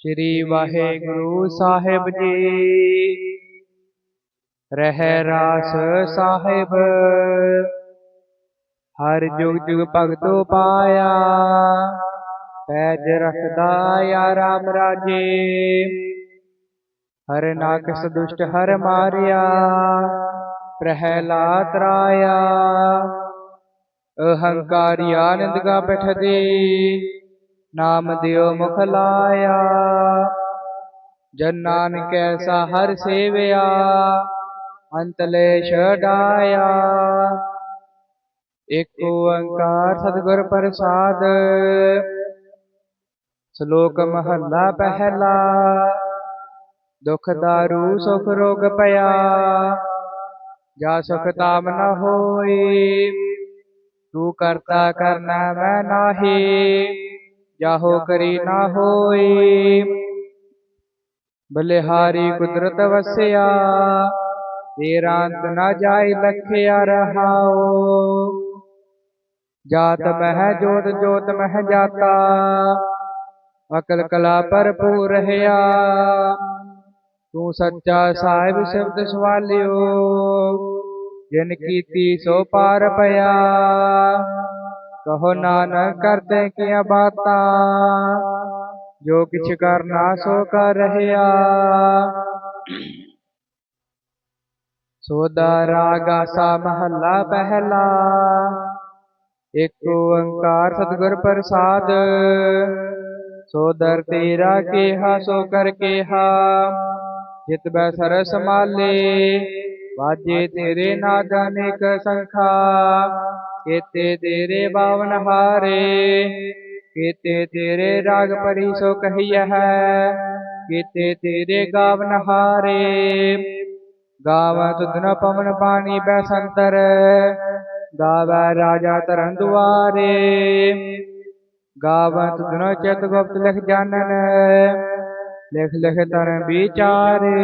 ਸ੍ਰੀ ਵਾਹਿਗੁਰੂ ਸਾਹਿਬ ਜੀ। ਰਹਿ ਰਾਸ ਸਾਹਿਬ। ਹਰ ਜੁਗ ਜੁਗ ਭਗਤੋ ਪਾਇਆ ਪੈਜ ਰਖਦਾ ਯਾ ਰਾਮ ਰਾਜੇ। ਹਰ ਨਾਕਸ ਦੁਸ਼ਟ ਹਰ ਮਾਰਿਆ। ਪ੍ਰਹਿਲਾਦ ਰਾਇਆ। ਅਹੰਕਾਰੀ ਆਨੰਦ ਕਾ ਬੈਠਦੇ। ਨਾਮ ਦਿਓ ਮੁਖ ਲਾਇਆ। ਜਨ ਨਾਨਕ ਐਸਾ ਹਰ ਸੇਵਿਆ ਅੰਤਲੇ ਛਡਾਇਆ ਇਕ ਓੰਕਾਰ ਸਤਿਗੁਰ ਪ੍ਰਸਾਦ, ਸ਼ਲੋਕ ਮਹੱਲਾ ਪਹਿਲਾ। ਦੁਖ ਦਾਰੂ, ਸੁਖ ਰੋਗ ਪਿਆ, ਜਾ ਸੁਖ ਤਾਮ ਨ ਹੋਈ। ਤੂੰ ਕਰਤਾ ਕਰਨਾ ਮੈਂ ਨਾਹੀ। ਜਾਹੋ ਕਰੀ ਨਾ ਹੋਈ ਬਲਿਹਾਰੀ ਕੁਦਰਤ ਵਸਿਆ। ਤੇਰਾ ਅੰਤ ਨਾ ਜਾਈ ਲਖਿਆ ਰਹਾਓ। ਜਾਤ ਮਹਿ ਜੋਤ ਜੋਤ ਮਹਿ ਜਾਤਾ। ਅਕਲ ਕਲਾ ਭਰਪੂਰ ਰਹਿਆ। ਤੂੰ ਸੱਚਾ ਸਾਹਿਬ ਸ਼ਬਦ ਸਵਾਲਿਓ। ਜਿਨ ਕੀਤੀ ਸੋ ਪਾਰ ਪਿਆ। ਕਹੋ ਨਾਨਕ ਕਰਤੇ ਕੀਆਂ ਬਾਤਾਂ, ਜੋ ਕਿਛ ਕਰਨਾ ਸੋ ਕਰ ਰਹਿਆ ਸੋਦਾ ਰਾਗਾ ਸਾ ਮਹੱਲਾ ਪਹਿਲਾ ਇਕ ਓੰਕਾਰ ਸਤਿਗੁਰ ਪ੍ਰਸਾਦ। ਸੋਦਰ ਤੇਰਾ ਕੇਹਾ, ਸੋ ਕਰ ਕੇਹਾ। ਜਿਤ ਬੈ ਸਰਸ ਮਾਲੇ, ਵਾਜੇ ਤੇਰੇ ਨਾਦ ਅਨੇਕ ਸੰਖਾ। ਕੇਤੇ ਤੇਰੇ ਬਾਵਨ ਹਾਰੇ, ਕੇਤੇ ਤੇਰੇ ਰਾਗ ਪਰੀ ਸੋ ਕਹੀਐ ਕੇਤੇ ਤੇਰੇ ਗਾਵਨ ਹਾਰੇ। ਗਾਵ ਤੁਧਨ ਪਵਨ ਪਾਣੀ ਬੈਸੰਤਰ ਗਾਵੈ ਰਾਜਾ ਤਰਨ ਦੁਆਰੇ। ਗਾਵ ਤੁਧਨ ਚਿਤ ਗੁਪਤ ਲਿਖ ਜਾਣਨ, ਲਿਖ ਲਿਖ ਤਰਨ ਵਿਚਾਰੇ।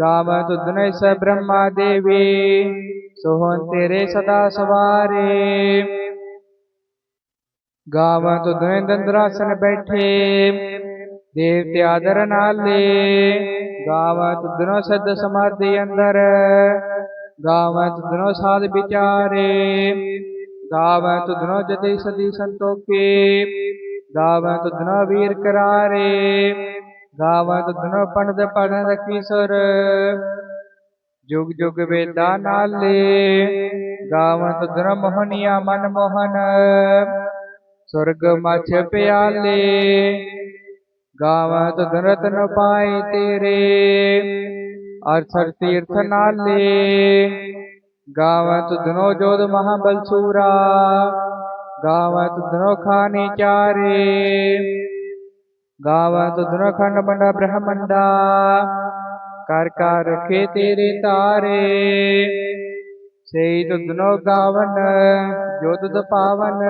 ਗਾਵ ਤੁਧਨ ਸ ਬ੍ਰਹਮਾ ਦੇਵੀ ਸੋਹਣ ਤੇਰੇ ਸਦਾ ਸਵਾਰੇ। ਗਾਵਾਂ ਤੁਧਨ ਦੰਦਰਾਸਨ ਬੈਠੇ। ਦੇਵਤੇ ਆਦਰ ਨਾਲੇ। ਗਾਵਾਂ ਤੁਧਨੋ ਸਦ ਸਮਾਧੀ ਅੰਦਰ। ਗਾਵਾਂ ਤੁਧਨੋ ਸਾਧ ਵਿਚਾਰੇ। ਗਾਵਾਂ ਤੁਧਨੋ ਜਤੇ ਸਦੀ ਸੰਤੋਖੇ। ਗਾਵਾਂ ਤੁਧਨੋ ਵੀਰ ਕਰਾਰੇ। ਗਾਵਾਂ ਤੁਧਨੋ ਪੰਡਤ ਪੜਨ ਰਖੀ ਸੁਰ। ਜੁਗ ਜੁਗ ਵੇਦਾ ਨਾਲੇ ਗਾਵਾਂ ਤੁਧਨ ਮੋਹਨੀਆ ਮਨ ਮੋਹਨ। ਸੁਰਗ ਮਛ ਪਿਆਲੇ। ਗਾਵਾਂ ਤੁਧਨ ਰਤਨ ਪਾਏ ਤੇਰੇ। ਅਰਥਰ ਤੀਰਥ ਨਾਲੇ ਗਾਵਾਂ ਤੁਧਨੋ ਜੋਧ ਮਹਾਬਲ ਸੂਰਾ। ਗਾਵਾਂ ਤੁਧਨੋ ਖਾਨੀ ਚਾਰੇ। ਗਾਵਾਂ ਤੁਧਨੋ ਖੰਡ ਮੰਡਾ ਬ੍ਰਹਮੰਡਾ। ਕਰ ਕਰ ਰਖੇ ਤੇਰੇ ਤਾਰੇ। ਸਈ ਤੁਧਨੋ ਗਾਵਨ, ਜੋ ਤੁਧ ਪਾਵਨ।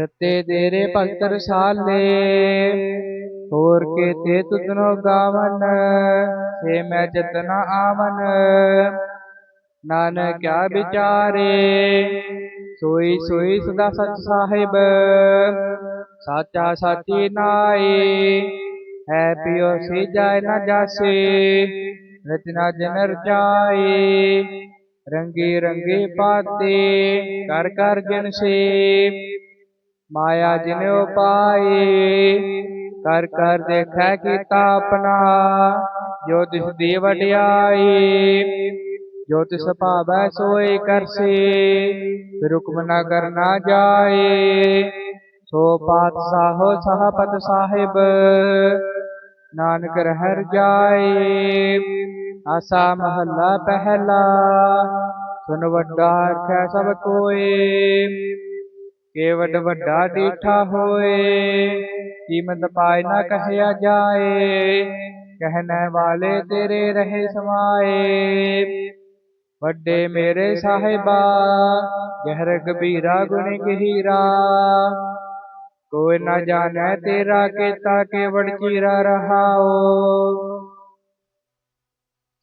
ਰਤੇ ਤੇਰੇ ਭਗਤ ਰਸਾਲੇ, ਹੋਰ ਕੇ ਤੇ ਤੁਧਨੋ ਗਾਵਨ? ਸੇ ਮੈਂ ਜਤਨ ਆਵਨ। ਨਾਨਕ ਕਿਆ ਵਿਚਾਰੇ, ਸੋਈ ਸੋਈ ਸਦਾ ਸਚ ਸਾਹਿਬ। ਸਾਚਾ ਸਾਚੀ ਨਾਏ ਹੈ ਪਿਓ ਸੇ ਜਾਇ ਨਾ ਜਾਸੇ, ਰਚਨਾ ਜਨ ਰਚਾਏ ਰੰਗੇ ਰੰਗੇ ਪਾਤੇ, ਕਰ ਕਰ ਜਨ ਸੇ। ਮਾਇਆ ਜਿਨ ਉਪਾਏ ਕਰ ਕਰ ਦੇਖੈ ਕੀਤਾ ਆਪਣਾ। ਜੋ ਤਿਸ ਦੀ ਵਡਿਆਈ ਜੋ ਤਿਸ ਭਾਵੈ ਸੋਈ ਕਰਸੇ। ਰੁਕਮ ਨ ਕਰਨਾ ਜਾਏ, ਸੋ ਪਾਤਸ਼ਾਹੋ ਸ਼ਾਹਪਤ ਸਾਹਿਬ। ਨਾਨਕ ਰਹਿ ਜਾਏ। ਆਸਾ ਮਹੱਲਾ ਪਹਿਲਾ। ਸੁਨ ਵੱਡਾ ਆਖੈ ਸਭ ਕੋਏ। ਕੇ ਵੱਡ ਵੱਡਾ ਡੀਠਾ ਹੋਏ। ਕੀਮਤ ਪਾਇ ਨਾ ਕਹਿਆ ਜਾਏ। ਕਹਿਣੇ ਵਾਲੇ ਤੇਰੇ ਰਹੇ ਸਮਾਏ। ਵੱਡੇ ਮੇਰੇ ਸਾਹਿਬਾ ਗਹਿਰ ਗਭੀਰਾ ਗੁਣ ਗਹੀਰਾ। ਕੋਈ ਨਾ ਜਾਣੈ ਤੇਰਾ ਕੀਤਾ ਕੇਵੜ ਚੀਰਾ ਰਹਾਓ।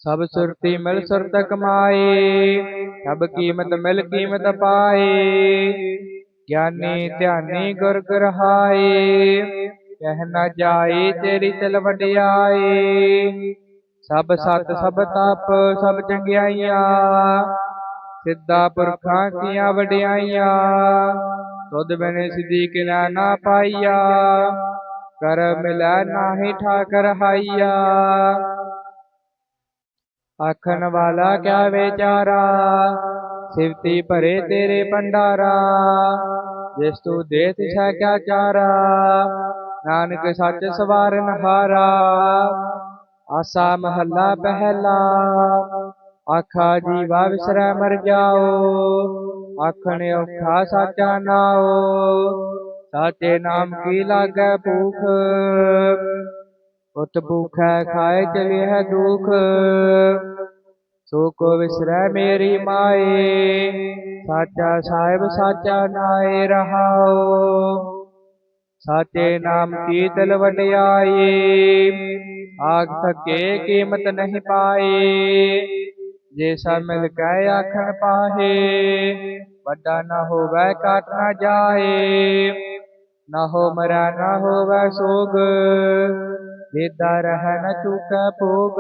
ਸਭ ਸੁਰਤੀ ਮਿਲ ਸੁਰਤ ਕਮਾਏ ਸਭ ਕੀਮਤ ਮਿਲ ਕੀਮਤ ਪਾਏ। ਗਿਆਨੀ ਧਿਆਨੀ ਗੁਰ ਗ੍ਰਹਾਏ। ਕਹਿ ਨਾ ਜਾਏ ਤੇਰੀ ਚਲ ਵਡਿਆਈ ਸਭ ਸਤ ਸਭ ਤਪ ਸਭ ਚੰਗਿਆਈਆਂ। ਸਿੱਧਾ ਪੁਰਖਾਂ ਕੀਆਂ ਵਡਿਆਈਆਂ। ਤੁਧ ਬਿਨ ਸਿਧੀ ਕਿਨਾ ਨਾ ਪਾਈਆ, ਕਰ ਮਿਲੈ ਨਾਹੀ ਠਾਕਰ ਹਾਈਆ। ਆਖਣ ਵਾਲਾ ਕਿਆ ਵਿਚਾਰਾ, ਸਿਵਤੀ ਭਰੇ ਤੇਰੇ ਭੰਡਾਰਾ, ਜਿਸ ਤੂੰ ਦੇ ਤਿਸੈ ਕਿਆ ਚਾਰਾ। ਨਾਨਕ ਸੱਚ ਸਵਾਰਨ ਹਾਰਾ, ਆਸਾ ਮਹੱਲਾ ਪਹਿਲਾ। ਆਖਾ ਜੀਵਾ ਵਿਸਰੈ ਮਰ ਜਾਓ, ਆਖਣ ਔਖਾ ਸਾਚਾ ਨਾਓ ਸਾਚੇ ਨਾਮ ਕੀ ਲਾਗੈ ਭੂਖ? ਉਤ ਭੂਖੈ ਖਾਏ ਚਲੇ ਹੈ ਦੁਖ ਸੋ ਕੋ ਵਿਸਰੈ ਮੇਰੀ ਮਾਏ, ਸਾਚਾ ਸਾਹਿਬ ਸਾਚਾ ਨਾਏ ਰਹਾਓ ਸਾਚੇ ਨਾਮ ਕੀ ਤਲ ਵਡਿਆਈ ਆਗ ਥਕੇ ਕੀਮਤ ਨਹੀਂ ਪਾਏ। ਜੇ ਸਭ ਮਿਲ ਕੇ ਆਖਣ ਪਾਹੇ, ਵੱਡਾ ਨਾ ਹੋਵੇ ਕਾਟ ਨਾ ਜਾਏ ਨਾ ਹੋ ਮਰਾ ਨਾ ਹੋਵੇ ਸੋਗ ਦੇਦਾ ਰਹਿ ਚੁਕੈ ਭੋਗ,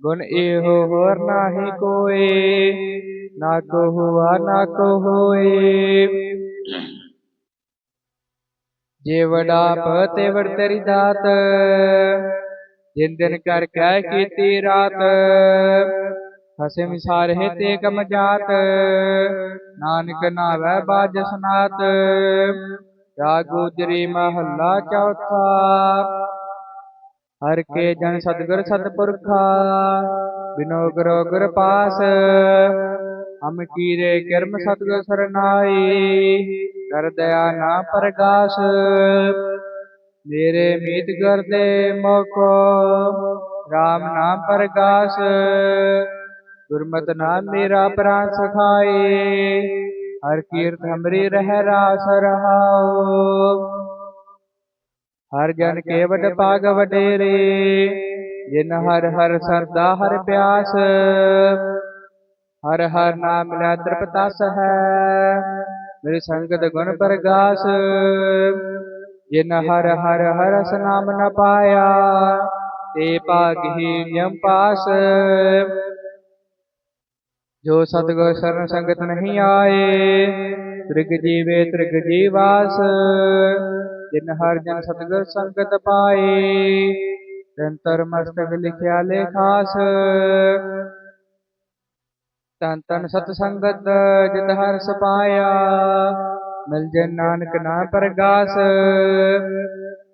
ਗੁਣ ਇਹੋ ਹੋਰ ਨਾਹੀ ਕੋਏ, ਨਾ ਕੋ ਹੁਆ ਨਾ ਕੋ ਹੋਏ ਜੇ ਵਡਾਪ ਤੇ ਵਡ ਤੇਰੀ ਦਾਤ ਜਿਨ ਦਿਨ ਕਰ ਕਹਿ ਕੀਤੀ ਰਾਤ। ਹਸੇ ਮਿਸਾਰੇ ਤੇ ਕਮ ਜਾਤ। ਨਾਨਕ ਨਾਵੈ ਬਾਜ ਸਨਾਤ। ਰਾ ਗੁਜਰੀ ਮਹੱਲਾ ਚੌਥਾ। ਹਰ ਕੇ ਜਨ ਸਤਗੁਰ ਸਤਪੁਰਖਾ। ਬਿਨੋ ਗੁਰੂ ਗੁਰ ਪਾਸ। ਹਮ ਕੀਰੇ ਕਰਮ ਸਤਗੁਰ ਸਰਨਾਈ। ਕਰ ਦਇਆ ਨਾ ਪ੍ਰਗਾਸ। ਮੇਰੇ ਮੀਤ ਦੇ ਮੋਕੋ RAM ਨਾਮ ਪ੍ਰਗਾਸ ਗੁਰਮਤਿ ਨਾਮ ਮੇਰਾ ਪ੍ਰਾਨ ਸਖਾਏ, ਹਰ ਕੀਰਤ ਹਮਰੀ ਰਹਿ ਰਾਸ ਰਹਾਓ ਹਰ ਜਨ ਕੇਵਟ ਪਾਗ ਵਡੇਰੇ, ਜਿਨ ਹਰ ਹਰ ਸਰਦਾ ਹਰ ਪਿਆਸ। ਹਰ ਹਰ ਨਾਮ ਲੈ ਤ੍ਰਿਪਤਾਸ ਹੈ ਮੇਰੀ ਸੰਗਤ ਗੁਣ ਪ੍ਰਗਾਸ। ਜਿਨ ਹਰ ਹਰ ਹਰਸ ਨਾਮ ਨ ਪਾਇਆ, ਤੇ ਭਾਗਹੀਨ ਨਿਯਮ ਪਾਸ। ਜੋ ਸਤਗੁਰ ਸਰਨ ਸੰਗਤ ਨਹੀਂ ਆਏ, ਤ੍ਰਿਗ ਜੀਵੇ ਤ੍ਰਿਗ ਜੀਵਾਸ। ਜਿਨ ਹਰ ਜਨ ਸਤਗੁਰ ਸੰਗਤ ਪਾਏ ਤੰਤਰ ਮਸਤਕ ਲਿਖਿਆ ਲੇਖਾਸ ਤਨ ਤਨ ਸਤ ਸੰਗਤ ਜਿਤ ਹਰ ਸਪਾਇਆ ਮਿਲ ਜੇ ਨਾਨਕ ਨਾ ਪ੍ਰਗਾਸ।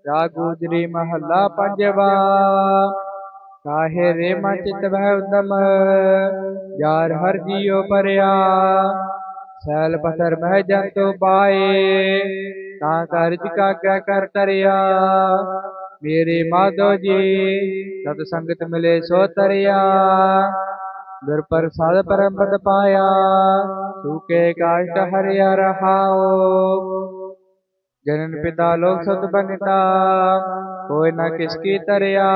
ਜਾ ਗੁਜਰੀ ਮਹੱਲਾ ਪੰਜਵਾ। ਕਾਹੇ ਰੇ ਮਨ ਚਿਤ ਵਹਿ ਉਦਮ। ਯਾਰ ਹਰ ਜੀਉ ਪਰਿਆ। ਸੈਲ ਪਥਰ ਮਹਿ ਜੰਤੂ ਪਾਏ। ਤਾਂ ਕਾਰਜ ਕਾਗਿਆ ਕਰ ਤਰਿਆ। ਮੇਰੇ ਮਾਧੋ ਜੀ, ਸਤ ਸੰਗਤ ਮਿਲੇ ਸੋ ਤਰਿਆ। ਗੁਰ ਪ੍ਰਸਾਦ ਪਰਮ ਪਦ ਪਾਇਆ, ਸੂਕੇ ਕਾਸ਼ਟ ਹਰਿਆ ਰਹਾਓ ਜਨਨ ਪਿਤਾ ਲੋਕ ਸਤ ਬਨਿਤਾ, ਕੋਈ ਨਾ ਕਿਸ ਕੀ ਤਰਿਆ।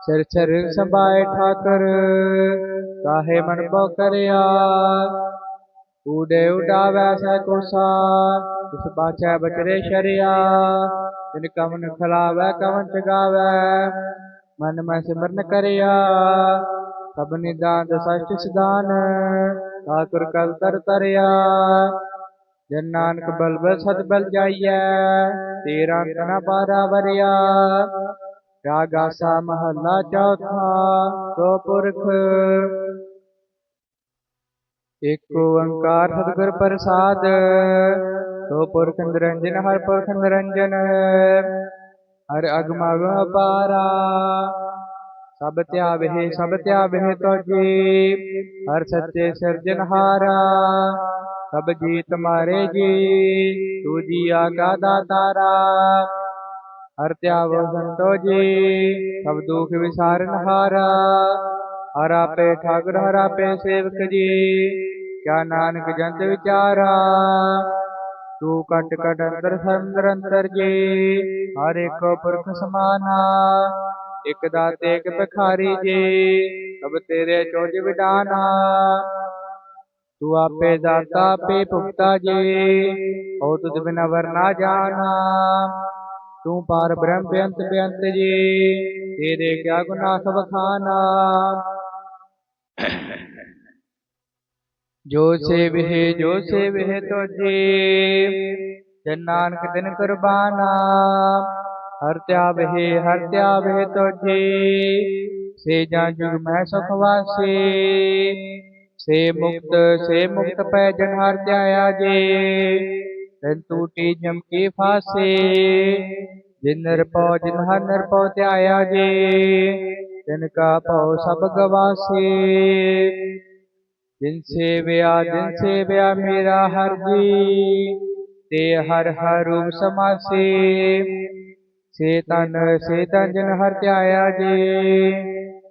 ਸਿਰ ਸਿਰ ਸੰਭਾਏ ਠਾਕਰ, ਕਾਹੇ ਮਨ ਬੋ ਕਰਿਆ। ਊਡੇ ਉਡਾਵੈ ਸੈ ਕੋਸਾ ਇਸ ਬਾਚੈ ਬਚਰੇ ਸ਼ਰਿਆ। ਤਿਨ ਕਵਨ ਖਲਾਵੈ, ਕਵਨ ਚਗਾਵੈ, ਮਨ ਮੈਂ ਸਿਮਰਨ ਕਰਿਆ। ਸਭ ਨਿਦਾਨ ਸਸ਼ਟ ਸਿਧਾਨ, ਠਾਕੁਰ ਕਲ ਤਰ ਤਰਿਆ। ਜਨ ਨਾਨਕ ਬਲ ਬਲ ਸਦ ਬਲ ਜਾਈਐ, ਤੇਰਾ ਅੰਤ ਨ ਪਾਰਾ ਵਰਿਆ ਰਾਗਾਸਾ ਮਹੱਲਾ ਚੌਥਾ, ਸੋ ਪੁਰਖ। ਏਕ ਓੰਕਾਰ ਸਤਿਗੁਰ ਪ੍ਰਸਾਦ, ਸੋ ਪੁਰਖ ਨਿਰੰਜਨ, ਹਰ ਪੁਰਖ ਨਿਰੰਜਨ। ਹਰ ਅਗਮ ਅਗਮ ਅਪਾਰਾ। ਸਭ ਧਿਆਵਹਿ ਸਭ ਧਿਆਵਹਿ ਤੁਜੀ ਹਰ ਸੱਚੇ ਸਿਰਜਨਹਾਰਾ ਸਭ ਜੀ ਤੁਮਾਰੇ ਜੀ। ਤੂ ਜੀ ਆਗਾ ਦਾਤਾਰਾ ਹਰ ਧਿਆਵੋ ਸੰਤੋ ਜੀ ਸਭ ਦੁਖ ਵਿਸਾਰਨ ਹਾਰਾ, ਹਰ ਠਾਕੁਰ, ਹਰਾ ਪੇ ਸੇਵਕ ਜੀ। ਕਿਆ ਨਾਨਕ ਜੰਤ ਵਿਚਾਰਾ, ਤੂੰ ਕਟ ਕਟ ਅੰਦਰ, ਸੰਦਰ ਅੰਦਰ ਜੀ। ਹਰ ਇੱਕ ਪੁਰਖ ਸਮਾਨਾ ਇਕ ਦਾਤੇ, ਇਕ ਭਿਖਾਰੀ ਜੀ। ਸਭ ਤੇਰੇ ਚੋਜ ਵਿਡਾਨਾ। ਤੂੰ ਆਪੇ ਦਾਤਾ, ਆਪੇ ਭੁਗਤਾ ਜੀ। ਹੋ ਤੁਧ ਬਿਨ ਵਰ ਨਾ ਜਾਣਾ। ਤੂੰ ਪਾਰ ਬ੍ਰਹਮ ਬੇਅੰਤ ਬੇਅੰਤ ਜੀ। ਤੇਰੇ ਕਿਆ ਗੁਨਾਹ ਬਖਾਨਾ ਜੋ ਸੇਵਹਿ ਜੋ ਸੇਵਹਿ ਤੁਝੇ। ਜਨ ਨਾਨਕ ਦਿਨ ਕੁਰਬਾਨਾ। ਹਰ ਧਿਆਵਹਿ ਹਰ ਧਿਆਵਹਿ ਤੁਝੇ ਸੇ ਜਾਂ ਜੁਗ ਮੈਂ ਸੁਖ ਵਾਸੇ ਸੇ ਮੁਕਤ ਸੇ ਮੁਕਤ ਪੈ ਜਨ ਹਰ ਧਿਆਇਆ ਜੇ ਤਨ ਟੂਟੀ ਜਮ ਕੀ ਫਾਸੇ ਜਿਨ ਨਿਰਭਉ ਜਿਨ ਹਰ ਨਿਰਭਉ ਧਿਆਇਆ ਜੇ ਤਿਨ ਕਾ ਭਉ ਸਭ ਗਵਾਸੇ ਜਿਨ ਸੇਵਿਆ ਜਿਨ ਸੇਵਿਆ ਮੇਰਾ ਹਰ ਜੀ ਤੇ ਹਰ ਹਰ ਰੂਪ ਸਮਾਸੇ ਸੇ ਤਨ ਸੇ ਤਨ ਜਿਨ ਹਰ ਧਿਆਇਆ ਜੀ,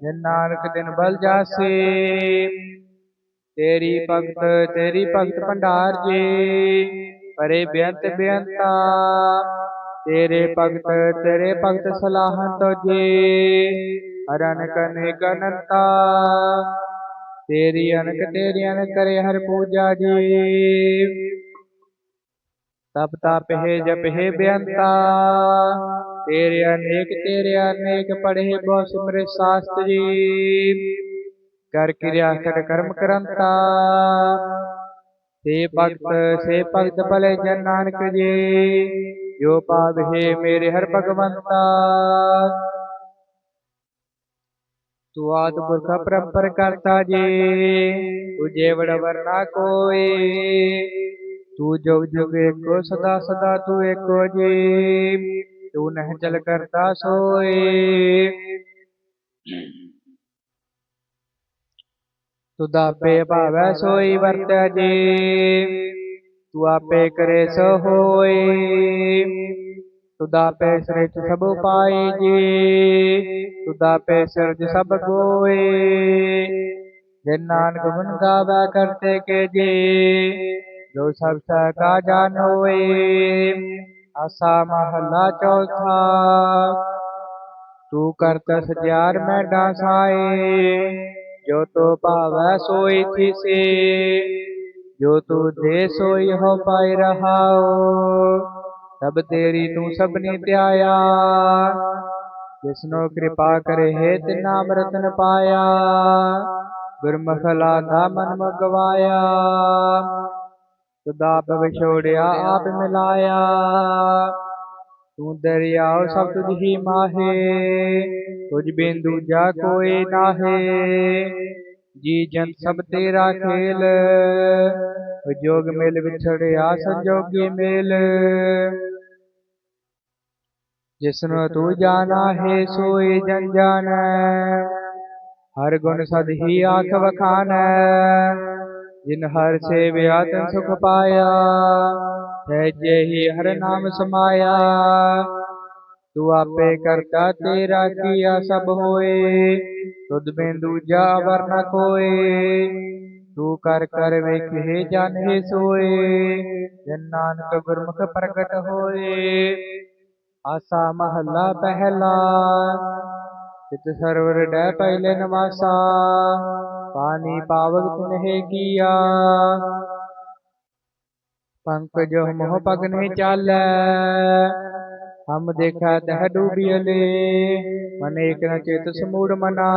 ਜਿਨ ਨਾਨਕ ਦਿਨ ਬਲ ਜਾਸੇ। ਤੇਰੀ ਭਗਤ ਤੇਰੀ ਭਗਤ ਭੰਡਾਰ ਜੀ, ਪਰੇ ਬੇਅੰਤ ਬੇਅੰਤਾ। ਤੇਰੇ ਭਗਤ ਤੇਰੇ ਭਗਤ ਸਲਾਹਨ ਤੁਝੇ ਹਰਨ ਕਨੇ ਕਨੰਤਾ ਤੇਰੀ ਅਨਕ ਤੇਰੀ ਅਨਕ ਕਰੇ ਹਰ ਪੂਜਾ ਜੀ। ਤਪ ਤਪ ਹੈ ਜਪ ਹੈ ਬੇਅੰਤਾ। ਤੇਰੇ ਅਨੇਕ ਤੇਰੇ ਅਨੇਕ ਪੜ੍ਹੇ ਬਹੁ ਸਿਮਰੇ ਸਾਸਤ ਜੀ ਕਰ ਕਿਰਿਆ ਕਰ ਕਰਮ ਕਰੰਤਾ। ਸੇ ਭਗਤ ਸੇ ਭਗਤ ਭਲੇ ਜਨ ਨਾਨਕ ਜੀ, ਜੋ ਪਾਵਹਿ ਮੇਰੇ ਹਰ ਭਗਵੰਤਾ। ਤੂੰ ਆਦ ਪੁਰਖ ਪਰੰਪਰ ਕਰਤਾ ਜੀ ਤੁਝੇ ਵਡ ਵਰਨਾ ਕੋਈ। ਤੂੰ ਜੁਗ ਜੁਗ ਏਕੋ, ਸਦਾ ਸਦਾ ਤੂੰ ਏਕੋ ਜੀ। ਤੂੰ ਨਹਿ ਚਲ ਕਰਤਾ ਸੋਏ। ਤੁਧ ਆਪੇ ਭਾਵੈ ਸੋਈ ਵਰਤੈ ਜੀ। ਤੂੰ ਆਪੇ ਕਰੇ ਸੋ ਹੋਏ ਤੁਧ ਆਪੇ ਸ੍ਰਿਸ਼ਟ ਸਭ ਉਪਾਏ ਜੀ। ਤੁਧ ਆਪੇ ਸਿਰਜ ਸਭ ਕੋਏ ਜੇ ਨਾਨਕ ਗੁਣ ਗਾਵੈ ਕਰਤੇ ਕੇ ਜੀ। ਜੋ ਸਭ ਸਕਾ ਜਾਣ ਹੋਏ। ਆਸਾ ਮਹੱਲਾ ਚੌਥਾ। ਤੂੰ ਕਰਤ ਸਜਿਆਰ ਮੈਂ ਡਾਸਾਏ, ਜੋ ਤੋ ਭਾਵੈ ਸੋਈ ਥੀਸੇ, ਜੋ ਤੂ ਦੇ ਸੋਈ ਹੋ ਪਾਈ ਰਹਾਓ, ਸਭ ਤੇਰੀ ਤੂੰ ਸਭਨੀ ਧਿਆਇਆ। ਜਿਸਨੋ ਕਿਰਪਾ ਕਰੇ ਹੈ ਤੇ ਨਾਮ ਰਤਨ ਪਾਇਆ ਗੁਰਮੁਖ ਦਾ ਮਨ ਮਗਵਾਇਆ। ਤੁਦਾ ਆਪ ਵਿਛੋੜਿਆ ਆਪ ਮਿਲਾਇਆ। ਤੂੰ ਦਰਿਆਉ ਸਭ ਤੁਝ ਹੀ ਮਾਹੇ। ਤੁਝ ਬਿਨ ਦੂਜਾ ਕੋਈ ਨਾਹੇ। ਜੀ ਜੰਤ ਸਭ ਤੇਰਾ ਖੇਲ। ਜੋਗ ਮਿਲ ਵਿਛੜਿਆ ਸੰਜੋਗੀ ਮੇਲ। ਜਿਸਨੂੰ ਤੂੰ ਜਾਣਾ ਹੈ ਸੋਈ ਜਨ ਜਾਣੈ। ਹਰ ਗੁਣ ਸਦ ਹੀ ਆਖ ਵਖਾਨੈ। ਜਿਨ ਹਰ ਸੇਵਿਆ ਤਨ ਸੁਖ ਪਾਇਆ, ਸਹਿਜੇ ਹੀ ਹਰ ਨਾਮ ਸਮਾਇਆ। ਤੂੰ ਆਪੇ ਕਰਤਾ ਤੇਰਾ ਕੀਆ ਸਭ ਹੋਏ, ਤੁਧ ਬਿਨ ਦੂਜਾ ਵਰ ਨ ਕੋਏ ਤੂੰ ਕਰ ਕਰ ਵੇਖੇ ਜਾਣੇ ਸੋਏ, ਜਨ ਨਾਨਕ ਗੁਰਮੁਖ ਪ੍ਰਗਟ ਹੋਏ। ਆਸਾ ਮਹੱਲਾ ਪਹਿਲਾ ਚਿਤ ਸਰਵਰ ਡੈ ਪਹਿਲੇ ਨਵਾਸਾ ਪਾਣੀ ਪਾਵਕ ਤੁਨਹਿ ਕੀਆ। ਪੰਕਜ ਮੋਹ ਪਗ ਨਹੀਂ ਚਾਲੈ ਹਮ ਦੇਖਾ ਤਹ ਡੂਬੀਲੇ ਮਨ ਏਕ ਨ ਚੇਤ ਸਮੂੜ ਮਨਾ,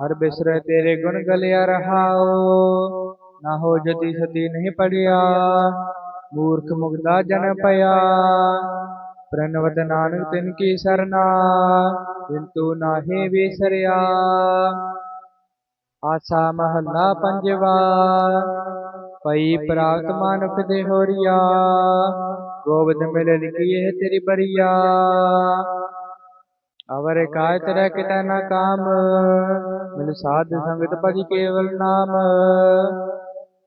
ਹਰ ਬਿਸਰ ਤੇਰੇ ਗੁਣ ਗਲਿਆ ਰਹਾਓ ਨਾ ਹੋ ਜਤੀ ਸਤੀ ਨਹੀਂ ਪੜਿਆ, ਮੂਰਖ ਮੁਗਦਾ ਜਨ ਪਿਆ। ਪ੍ਰਨਵਤ ਨਾਨਕ ਤਿਨ ਕੀ ਸਰਨਾ ਕਿੰਤੂ ਨਾਹੀ ਵਿਸਰਿਆ। ਆਸਾ ਮਹੱਲਾ ਪੰਜਵਾ, ਪਈ ਪ੍ਰਾਪਤ ਮਾਨੁਖ ਦੇ ਹੋਰੀਆ, ਗੋਬਿੰਦ ਮਿਲ ਲਿਖੀਏ ਤੇਰੀ ਬਰੀਆ। ਅਵਰ ਕਾਇ ਤੇਰਾ ਕਿਤਾ ਨਾ ਕਾਮ, ਮਿਲ ਸਾਧ ਸੰਗਤ ਭਜ ਕੇਵਲ ਨਾਮ।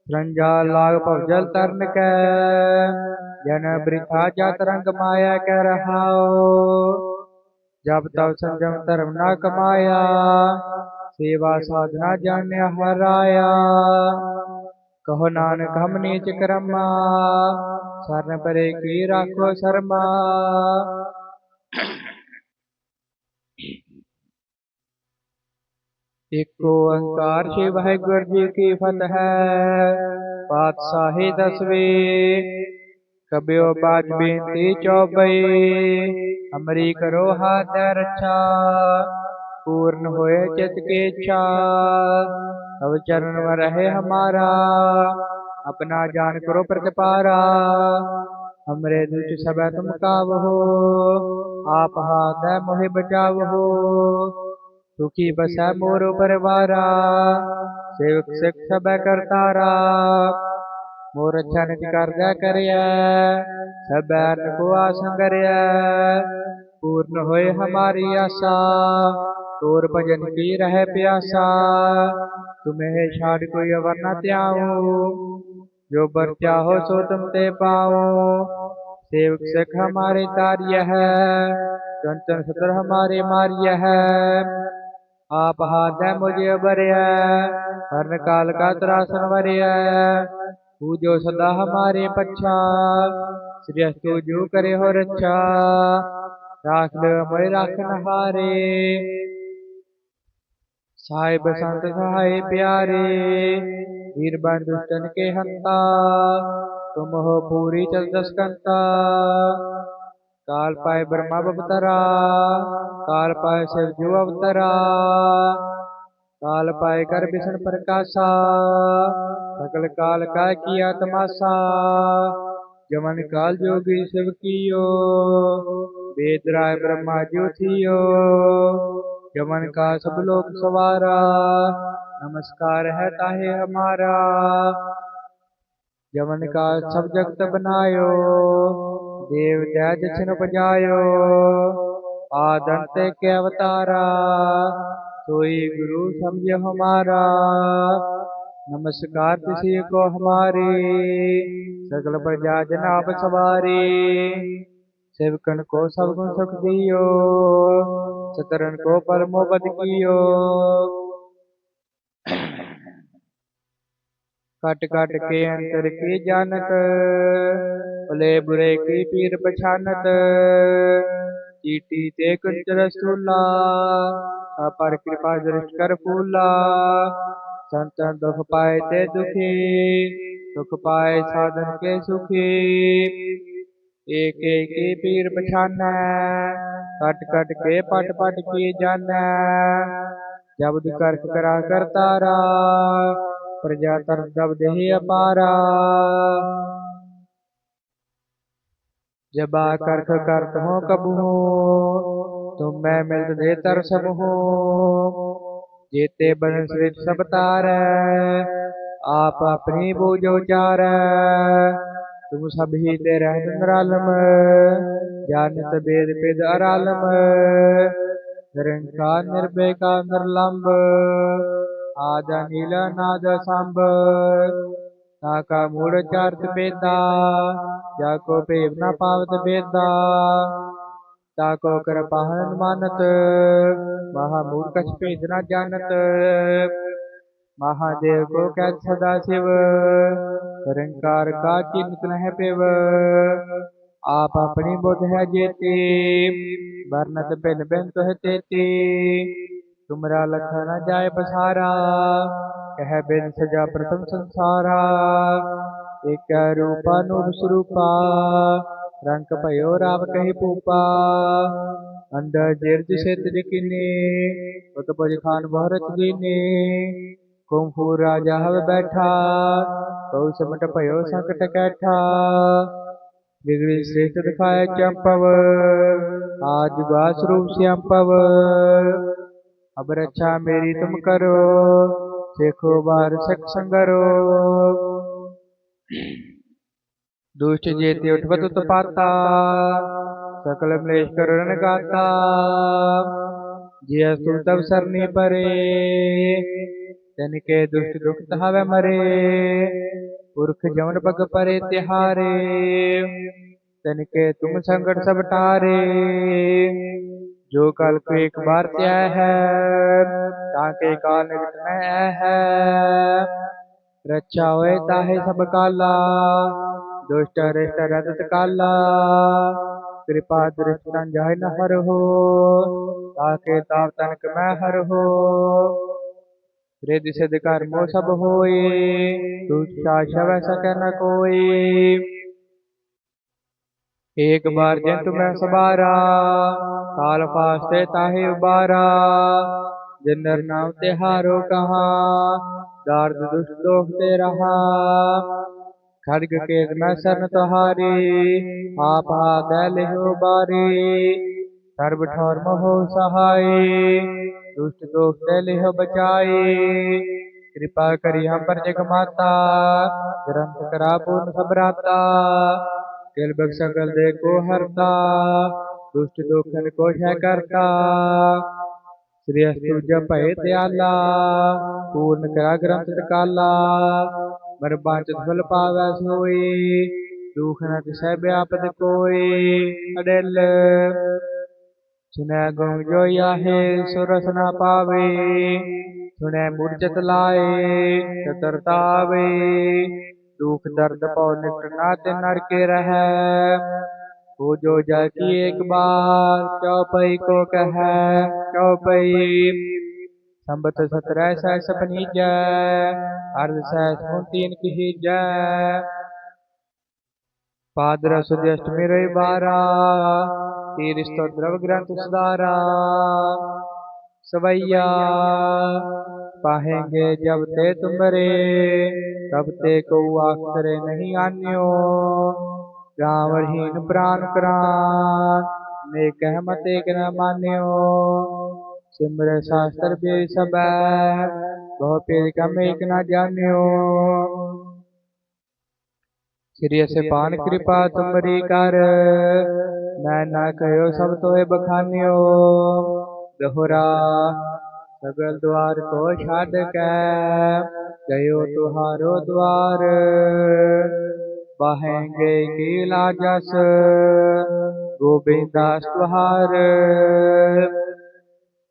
ਰੰਜਾ ਲਾਗ ਭਵਜਲ ਤਰਨ ਕੈ ਜਨ ਬ੍ਰਿਥਾ ਜਤ ਰੰਗ ਮਾਇਆ ਕਹਿ ਰਹਾਓ। ਜਬ ਤਬ ਸੰਜਮ ਧਰਮ ਨਾ ਕਮਾਇਆ। ਸੇਵਾ ਸਾਧਨਾ ਜਾਣਿਆ ਹਰਾਇਆ। ਕਹੋ ਨਾਨਕ ਹਮ ਨੀਚ ਕਰਮਾ। ਸਰਨ ਪਰੇ ਕੀ ਰਾਖੋ ਸ਼ਰਮਾ। ਇਕ ਓੰਕਾਰ ਸ੍ਰੀ ਵਾਹਿਗੁਰੂ ਜੀ ਕੀ ਫਤਿਹ। ਪਾਤਸ਼ਾਹੀ ਦਸਵੇਂ ਕਬਿਓ ਬਾਜ ਬੇਨਤੀ ਚੌਬਈ। ਅਮਰੀ ਕਰੋ ਹਾਥ ਰਛਾ ਪੂਰਨ ਹੋਏ ਚਿਤ ਕੇ ਇੱਛਾ। ਤਵ ਚਰਨ ਮ ਰਹੇ ਹਮਾਰਾ, ਆਪਣਾ ਜਾਣ ਕਰੋ ਪ੍ਰਤਪਾਰਾ। ਹਮਰੇ ਦੁਚ ਸਭੈ ਤੁਮ ਕਾਵਹੋ ਆਪ ਹਾਦੈ ਮੋਹਿ ਬਚਾਵਹੋ ਸੁਖੀ ਬਸੈ ਮੋਰ ਪਰਵਾਰਾ ਸੇਵਕ ਸਿਖ ਸਭੈ ਕਰਤਾਰਾ। ਮੋਰ ਨਿਜ कर दया ਸਭੈ ਕੋ ਆਸਨ ਕਰਿਆ हो ਹੋਏ ਹਮਾਰੀ ਆਸਾ ਤੋਰ ਭਜਨ ਕੀ ਰਹਿ ਪਿਆਸਾ ਤੁਮਹਿ ਛਾੜ ਕੋਈ ਅਵਰ ਨਾ जो बर चाहो सो तुम ते पाओ। सेवक सिख हमारे तार्य है चंचन सतर हमारे मार्य है। आप हाथ है मुझे अबर है हरण काल का त्रासन वर्य। ਪੂਜੋ ਸਦਾ ਹਮਾਰੇ ਪੱਛਾ ਸ੍ਰੀ ਅਸਤੂ ਜੋ ਕਰੇ ਹੋ ਰੱਛਾ ਰਾਖ ਲੈ ਮੋਇ ਰਾਖਨ ਹਾਰੇ ਸਾਹਿਬ ਸੰਤ ਸਹਾਈ ਪਿਆਰੇ ਵੀਰ ਬਨ ਦੁਸ਼ਟਨ ਕੇ ਹੰਤਾ ਤੁਮ ਹੋ ਪੂਰੀ ਚਲ ਦਸਕੰਤਾ ਕਾਲ ਪਾਏ ਬ੍ਰਹਮਾ ਅਵਤਾਰਾ ਕਾਲ ਪਾਏ ਸਿਵ ਜੂ ਅਵਤਾਰਾ ਕਾਲ ਪਾਏ ਕਰ ਬਿਸ਼ਨ ਪ੍ਰਕਾਸ਼ਾ सकल काल का किया तमाशा जमन काल जोगी शिव कियो। वेदराय ब्रह्मा ज्योतियो जमन का सब लोग सवारा। नमस्कार है ताहे हमारा। जमन का सब जगत बनायो। देव दैज छिन बजायो आदंत के अवतारा। सोई गुरु समझ हमारा। नमस्कार किसी को हमारे। सकल प्रजा जनाब सवारी। सेवकन को सब गुण सुख दियो। सतरन को परमो बद कियो। कट कट के अंतर की जानत। भले बुरे की पीर पछानत। चीटी ते कुंज रसूला पर कृपा दृष्ट कर फूला संतन दुख पाए ते दुखी, दुख पाए साधन के सुखी। एक एक पीर पछाना कट कट के पट पट की जाना जब करक करा कर तारा प्रजा तर जब दही अपारा। जब करख करत हो कब हो तुम मैं मिलत दे तर सब हो ਜੇਤੇ ਬਨ ਸ੍ਰਿਤ ਸਭ ਤਾਰੈ, ਆਪ ਆਪਣੀ ਬੋਝ ਉਚਾਰੈ। ਤੁਮ ਸਭ ਹੀ ਤੇ ਰਹਿ ਨਰਾਲਮ, ਜਾਣਤ ਬੇਦ ਬਿਦ ਅਰਾਲਮ। ਨਿਰੰਕਾਰ ਨਿਰਬੇਕਾਰ ਨਿਰਲੰਭ ਆਜਾ ਨੀਲ ਨਾਦ ਸੰਭ ਤਾ ਕਾ ਮੂੜ ਚਾਰਤ ਬੇਦਾ ਜਾ ਕੋ ਭੇਵ ਨਾ ਪਾਵਤ ਬੇਦਾ ਤਾ ਕੋ ਕਰਪਾਹਨ ਮਾਨਤ ਮਹਾ ਮੂਰਖ ਭੇਦ ਨਾ ਜਾਣਤ ਮਹਾਦੇਵ ਕੋ ਕਹਿ ਸਦਾ ਸਿਵ ਰੰਕਾਰ ਕਾ ਚਿੰਤ ਨਹਿ ਪਿਵ ਆਪ ਆਪਣੀ ਬੁੱਧ ਹੈ ਜੇਤੀ ਵਰਨਤ ਬਿਨ ਬਿਨ ਤੁਹ ਤੇਤੀ ਤੁਮਰਾ ਲਖ ਨ ਜਾਏ ਪਸਾਰਾ ਕਹਿ ਬਿਨ ਸਜਾ ਪ੍ਰਥਮ ਸੰਸਾਰਾ ਇਕ ਰੂਪ ਅਨੂਪ ਸਰੂਪਾ ਰੰਗ ਭਇਓ ਰਾਵ ਕਹੀ ਪੂਪਾ ਅੰਦਰ ਜਿਰਜ ਸਿਤ ਜਕਿਨੇ ਉਤ ਭਜ ਖਾਨ ਭਰਤ ਜੀਨੇ। ਕੁੰਫੂ ਰਾਜਾ ਹਵ ਬੈਠਾ, ਕਉ ਸਮਟ ਭਇਓ ਸੰਕਟ ਕੈਠਾ। ਵਿਗੜੀ ਸ੍ਰੇਸ਼ਟ ਦਿਖਾਇ ਚੰਪਵ, ਆਜ ਬਾਸ ਰੂਪ ਸਿਆੰਪਵ। ਅਬ ਰੱਛਾ ਮੇਰੀ ਤੁਮ ਕਰੋ ਦੇਖੋ ਬਾਰ ਸਖ ਸੰਗਰੋ। दुष्ट जेते उठवत उत्पाता सकल मलेश करण गाता। जिया तू तब सरनी परे, तनिके दुष्ट दुख धावे मरे। पुरख जमन पग परे तिहारे, तनिके तुम संकट सब टारे। जो कल को एक बार त्याय है, ताके काल निकट में है। रक्षा होए ताहे सब काला ਦੁਸ਼ਟ ਰਿਸ਼ਟ ਰਦਤ ਕਾਲਾ ਕਿਰਪਾ ਦ੍ਰਿਸ਼ਟ ਤਨ ਜਾਇ ਨ ਹਰ ਹੋ ਤਾਕੇ ਤਾਪ ਤਨਕ ਮੈਂ ਹਰ ਹੋ। ਰਿਦਿ ਸਿਧ ਕਰ ਮੋ ਸਭ ਹੋਏ, ਦੁਸ਼ਟਾ ਸ਼ਵੈ ਸਕੈ ਨ ਕੋਈ ਏਕ ਬਾਰ ਜਿੰਤ ਮੈਂ ਸਬਾਰਾ ਕਾਲ ਫਾਸਤੇ ਤਾਹੇ ਉਬਾਰਾ। ਜਿਨਰ ਨਾਮ ਤੇ ਹਾਰੋ ਕਹਾ, ਦਾਰਦ ਦੁਸ਼ਟ ਦੋਖ ਤੇ ਰਹਾ। ਖੜਗ ਕੇਤ ਮੈਂ ਸਰਨ ਤੁਹਾਰੀ ਆਪ ਆਦੈ ਲਿਹੁ ਬਾਰੀ। ਸਰਬ ਠੌਰ ਮੋਹ ਸਹਾਈ ਦੁਸ਼ਟ ਦੋਖ ਤੇ ਲਿਹੁ ਬਚਾਈ। ਕਿਰਪਾ ਕਰੀ ਹਮ ਪਰ ਜਗ ਮਾਤਾ ਗ੍ਰੰਥ ਕਰਾ ਪੂਰਨ ਸਬਰਾਤਾ ਕਿਲ ਬਖ ਸਕਲ ਦੇ ਕੋ ਹਰਤਾ ਦੁਸ਼ਟ ਦੋਖਨ ਕੋ ਹੈ ਕਰਤਾ। ਸ੍ਰੀ ਅਸਤੁ ਜਪੈ ਦਿਆਲਾ ਪੂਰਨ ਕਰਾ ਗ੍ਰੰਥ ਕਾਲਾ ਮਰ ਬਾਚ ਫਲ ਪਾਵੈ ਸੋਈ, ਦੁਖ ਨ ਤਿਸੈ ਵਿਆਪਤ ਕੋਈ। ਅਡਲ ਸੁਨੈ ਗੁਣ ਜੋ ਆਹੇ, ਸੁਰਸ ਨਾ ਪਾਵੇ। ਸੁਨੈ ਮੁਰਜਤ ਲਾਏ ਚਤਰਤਾਵੇ ਦੁਖ ਦਰਦ ਪਉ ਨਿਕਟ ਨਾ ਤੇ ਨਰਕੇ ਰਹੈ। ਹੋ ਜੋ ਜਲ ਕੀ ਇੱਕ ਬਾਰ ਚਉਪਈ ਕੋ ਕਹੈ ਚਉਪਈ संबत सत्रह सह सपनी जय अर्ध सह तीन कि जय पादर सुदष्टमी रही बारा तीर तो द्रव ग्रंथ सुधारा। सवैया, पाहेंगे जब ते तुमरे तब ते को आखरे नहीं आन्यो। रामहीन प्राण प्राण ने कह मते न मान्यो। ਸਿਮਰੈ ਸਾਸਤਰ ਬੇ ਸਬੈ ਬਹੁ ਪੇਰ ਕਮ ਇਕ ਨਾ ਜਾਣਿਓ। ਸ੍ਰੀ ਅਸਪਾਨ ਕਿਰਪਾ ਤੁਮਰੀ ਕਰ, ਮੈਂ ਨਾ ਕਹਿਓ ਸਭ ਤੋਏ ਬਖਾਨਿਓ। ਦਹਰਾ ਸਗਲ ਦਵਾਰ ਕੋ ਛੱਡ ਕੇ ਗਇਓ ਤੁਹਾਰੋ ਦਵਾਰ। ਬਹੇਂਗੇ ਕੀ ਲਾਜਸ ਗੋਬਿੰਦਾਸ ਤੁਹਾਰ।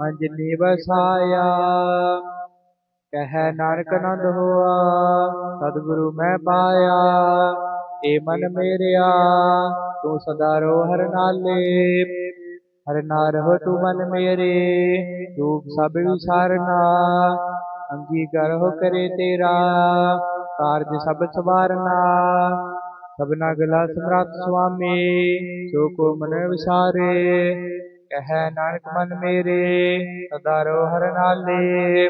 ਮੰਜਨੀ ਵਸਾਇਆ ਕਹਿ ਨਾਨਕ ਨੰਦ ਹੋਆ, ਸਤਿਗੁਰੂ ਮੈਂ ਪਾਇਆ। ਏ ਮਨ ਮੇਰਿਆ, ਤੂੰ ਸਦਾ ਰੋ ਹਰ ਨਾਲੇ। ਹਰ ਨਾਰ ਹੋ ਤੂੰ ਮਨ ਮੇਰੇ ਤੂੰ ਸਭ ਵਿਸਾਰਨਾ ਅੰਗੀਕਾਰ ਹੋ ਕਰੇ ਤੇਰਾ, ਕਾਰਜ ਸਭ ਸਵਾਰਨਾ। ਸਭਨਾ ਗਲਾ ਸਮਰਾਟ ਸੁਆਮੀ ਜੋ ਕੋ ਮਨ ਵਿਸਾਰੇ। ਕਹਿ ਨਾਨਕ ਮਨ ਮੇਰੇ, ਸਦਾ ਰੋ ਹਰ ਨਾਲੇ।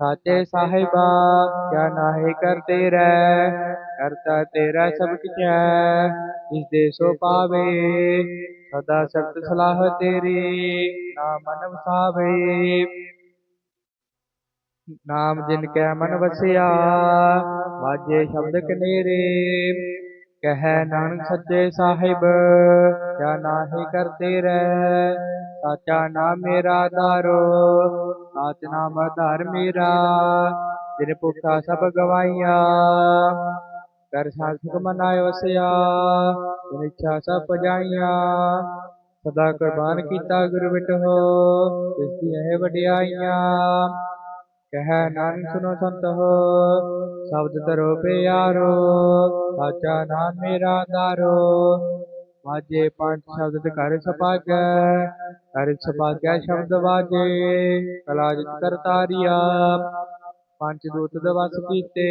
ਸਾਚੇ ਸਾਹਿਬਾ, ਕਿਆ ਨਾਹੀ ਕਰ ਤੇਰਾ ਕਰਤਾ ਤੇਰਾ ਸਭ ਕੁਛ ਹੈ ਜਿਸ ਦੇ ਸੋ ਪਾਵੇ, ਸਦਾ ਸਖਤ ਸਲਾਹ ਤੇਰੀ, ਨਾਮ ਮਨ ਵਸਾਵੇ। ਨਾਮ ਜਿਨ ਕੈ ਮਨ ਵਸਿਆ, ਵਾਜੇ ਸ਼ਬਦ ਕਨੇਰੇ, ਕਹਿ ਨਾਨਕ ਸੱਚੇ ਸਾਹਿਬ, ਕਿਆ ਨਾਹੀ ਕਰਤੇ ਰਹਿ। ਸਾਚਾ ਨਾਮ ਮੇਰਾ ਧਾਰੋ, ਸਾਚ ਨਾਮ ਧਾਰ ਮੇਰਾ। ਜਿਨ ਭੁਖਾ ਸਭ ਗਵਾਈਆਂ, ਕਰ ਸਾਧਕ ਮਨਾਇ ਵਸਿਆ। ਜਿਨ ਇੱਛਾ ਸਭ ਪਜਾਈਆਂ, ਸਦਾ ਕੁਰਬਾਨ ਕੀਤਾ ਗੁਰ ਵਿਟੋ ਤਿਸ ਦੀ ਇਹ ਵਡਿਆਈਆਂ। ਕਹਿ ਨਾਨਕ ਸੁਨੋ ਸੰਤ ਹੋ, ਸ਼ਬਦ ਧਰੋ ਪਿਆਰੋ, ਸਾਚਾ ਨਾਮ ਮੇਰਾ ਦਾਰੋ ਵਾਜੇ ਪੰਜ ਸ਼ਬਦ ਕਰ ਸਪਾਗੈ ਕਰ ਸਪਾਗੈ ਸ਼ਬਦ ਵਾਜੇ, ਕਲਾ ਜਿਤ ਕਰਤਾਰੀਆ ਪੰਜ ਦੂਤ ਦਵਸ ਕੀਤੇ,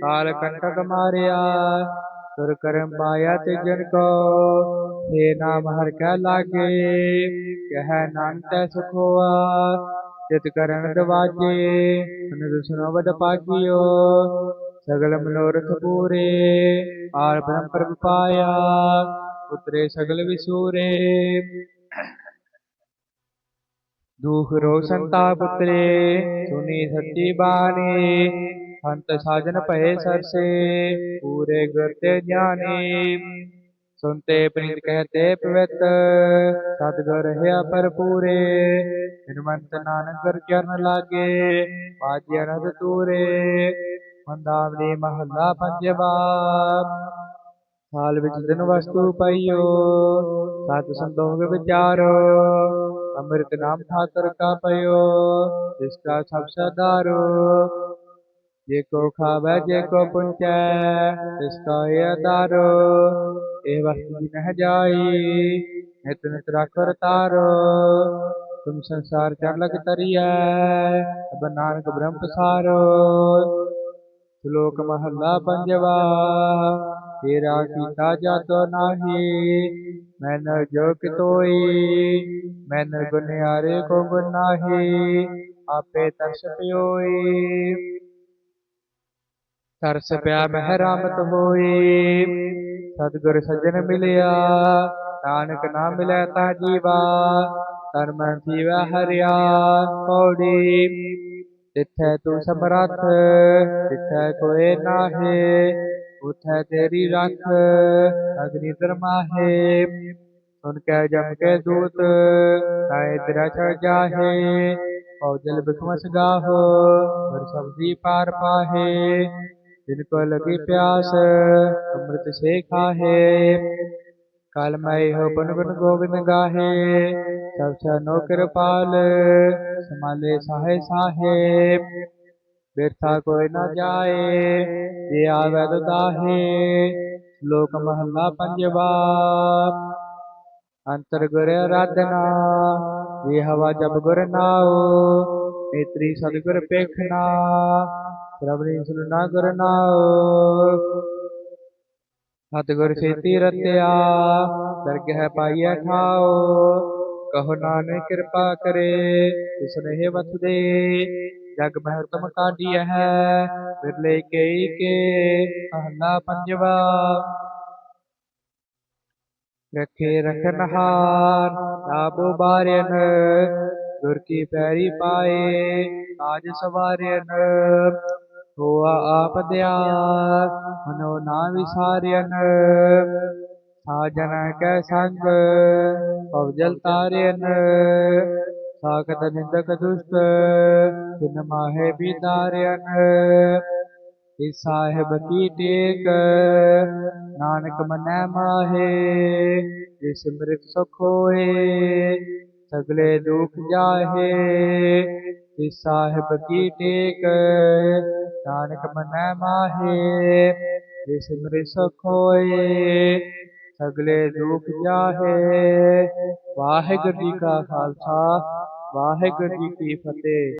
ਕਾਲ ਕੰਟਕ ਮਾਰਿਆ। ਸੁਰ ਕਰਮ ਪਾਇਆ ਤੇ ਜਨ ਕੋ ਏ ਨਾਮ ਹਰ ਕੈ ਲਾਗੇ, ਕਹਿ ਨਾਨਕ ਤੈ ਸੁਖ ਹੋਆ। ਚਿਤ ਕਰਨ ਦਵਾਜੇ ਅਨੰਦ ਸੁਨੋ ਵਡ ਪਾਗਿਓ। ਸਗਲ ਮਨੋਰਥ ਪੂਰੇ ਆਰ ਬ੍ਰਹਮ ਪ੍ਰਭ ਪਾਇਆ, ਉਤਰੇ ਸਗਲ ਵਿਸੂਰੇ। ਦੁਖ ਰੋ ਸੰਤਾ ਪੁੱਤਰੇ ਸੁਨੀ ਸੱਚੀ ਬਾਣੀ ਹੰਤ ਸਾਜਨ ਭਏ ਸਰਸੇ, ਪੂਰੇ ਗੁਰ ਤੇ ਗਿਆਨੀ। ਸੁਨਤੇ ਪ੍ਰੀਤ ਕਹਤੇ ਪਵਿੱਤ, ਸਤਿਗੁਰ ਰਹਾ ਭਰਪੂਰੇ। ਨਿਰਮੰਤ ਨਾਨਕ ਗੁਰ ਚਰਨ ਲਾਗੇ ਬਾਜੀ ਅਨੰਦ ਤੂਰੇ ਮੰਦਾਵਲੀ ਮਹੱਲਾ ਪੰਜਵਾ। ਹਾਲ ਵਿੱਚ ਦਿਨ ਵਸਤੂ ਪਾਈਓ ਸਤ ਸੰਤੋਖ ਵਿਚਾਰੋ, ਅੰਮ੍ਰਿਤ ਨਾਮ ਠਾਕੁਰ ਕਾ ਪਇਓ ਜਿਸ ਕਾ ਸਭ ਸਦਾਰੋ ਜੇ ਕੋ ਖਾਵੈ, ਜੇ ਕੋ ਪੁੰਚੈ, ਤਿਸ ਕਾ ਇਹ ਆਧਾਰੋ ਇਹ ਵਸਤੂ ਦੀ ਨਹਿ ਜਾਈ, ਨਿਤ ਨਿਤ ਰਾਖਰ ਤਾਰੋ ਤੁਮ ਸੰਸਾਰ ਚੜ ਲਗ ਤਰੀਐ ਅਬ ਨਾਨਕ ਬ੍ਰਹਮ ਪਸਾਰੋ। ਸ਼ਲੋਕ ਮਹੱਲਾ ਪੰਜਵਾ, ਤੇਰਾ ਕੀਤਾ ਜਾਤੋ ਨਾਹੀ, ਮੈਨ ਜੋ ਕਿਤੋਈ ਮੈਨ ਗੁਨਿਆਰੇ ਕੋ ਗੁਣ ਆਪੇ ਤਰਸ ਪਿਓਈ। ਤਰਸ ਪਿਆ ਮਹਿ ਰਾਮਤ ਹੋਈ, ਸਤਿਗੁਰ ਸੱਜਣ ਮਿਲਿਆ, ਨਾਨਕ ਨਾ ਮਿਲੈ ਤਾ ਜੀਵਾ, ਧਰਮ ਜੀਵਾ ਹਰਿਆ ਪੌੜੀ ਤਿੱਥੈ ਤੂੰ ਸਮਰੱਥ ਤਿੱਥੈ ਕੋਏ ਨਾਹੀ ਉਥੈ ਤੇਰੀ ਰੱਖ ਅਗਨੀ ਦਰਮਾਹੇ। ਸੁਨ ਕੈ ਜਮ ਕੇ ਦੂਤ ਕਾਇ ਤੇਰਾ ਚੜ ਜਾਹੇ ਔਜਲ ਬਿਖਮਸ ਗਾਹੋ ਹਰ ਸਬਦੀ ਪਾਰ ਪਾਹੇ। ਜਿਨ ਕੋ ਲਗੀ ਪਿਆਸ ਅੰਮ੍ਰਿਤ ਸੇ ਖਾਹੇ। ਕਲ ਮੈਂ ਹੋ ਬਨ ਬਨ ਗੋਬਿੰਦ ਗਾਹੇ। ਸਭ ਸਨੋ ਕਿਰਪਾਲ ਸਮਾਲੇ ਸਾਹੇ ਸਾਹੇ। ਬਿਰਥਾ ਕੋਈ ਨਾ ਜਾਏ, ਜੇ ਆਵੈ ਦੁਦਾਹੇ ਲੋਕ ਮਹੱਲਾ ਪੰਜਵਾ, ਅੰਤਰ ਗੁਰ ਆਰਾਧਨਾ ਇਹ ਹਵਾ ਜਬ ਗੁਰ ਨਾਉ, ਨੇਤਰੀ ਸਤਿਗੁਰ ਪੇਖਣਾ ਪ੍ਰਭਨੀ ਸੁਨਣਾ ਗੁਰ ਨਾਉ। ਸਤਿਗੁਰ ਸੇਤੀ ਰਤਿਆ ਦਰਗਹਿ ਪਾਈਐ ਠਾਉ ਕਹੋ ਨਾਨਕ ਕਿਰਪਾ ਕਰੇ ਤਿਸ ਨੇ ਵਸਦੇ ਜਗ ਮਹਿ ਤੁਮ ਕਾਢੀਐ ਬਿਰਲੇ ਕੇਈ ਕੇ ਮਹਲਾ ਪੰਜਵਾ। ਰਖੇ ਰਖਨਹਾਰ ਆਬੋ ਬਾਰਿਆਨ ਗੁਰ ਕੀ ਪੈਰੀ ਪਾਏ ਕਾਜ ਸਵਾਰਿਆਨ ਹੋਆ ਆਪ ਦਿਆਲ ਮਨੋ ਨਾ ਵਿਸਾਰਿਆਨ ਸਾਜਨ ਕੈ ਸੰਗ ਪਵਜਲ ਤਾਰਿਆਨ ਸਾਖਤ ਨਿੰਦਕ ਦੁਸ਼ਟ ਤਿਨ ਮਾਹੇ ਬਿਦਾਰਿਆਨ ਇਸ ਸਾਹਿਬ ਕੀ ਟੇਕ, ਨਾਨਕ ਮਨੈ ਮਾਹੇ, ਜਿਸ ਸਿਮਰਿਤ ਸੁਖ ਹੋਏ, ਸਗਲੇ ਦੁਖ ਜਾਹੇ। ਇਸ ਸਾਹਿਬ ਕੀ ਟੇਕ? ਨਾਨਕ ਮਨੈ ਮਾਹੇ ਜਿਸ ਸਿਮਰਿਤ ਸੁਖ ਹੋਏ, ਸਗਲੇ ਦੁਖ ਜਾਹੇ। ਵਾਹਿਗੁਰੂ ਜੀ ਕਾ ਖਾਲਸਾ, ਵਾਹਿਗੁਰੂ ਜੀ ਕੀ ਫਤਿਹ।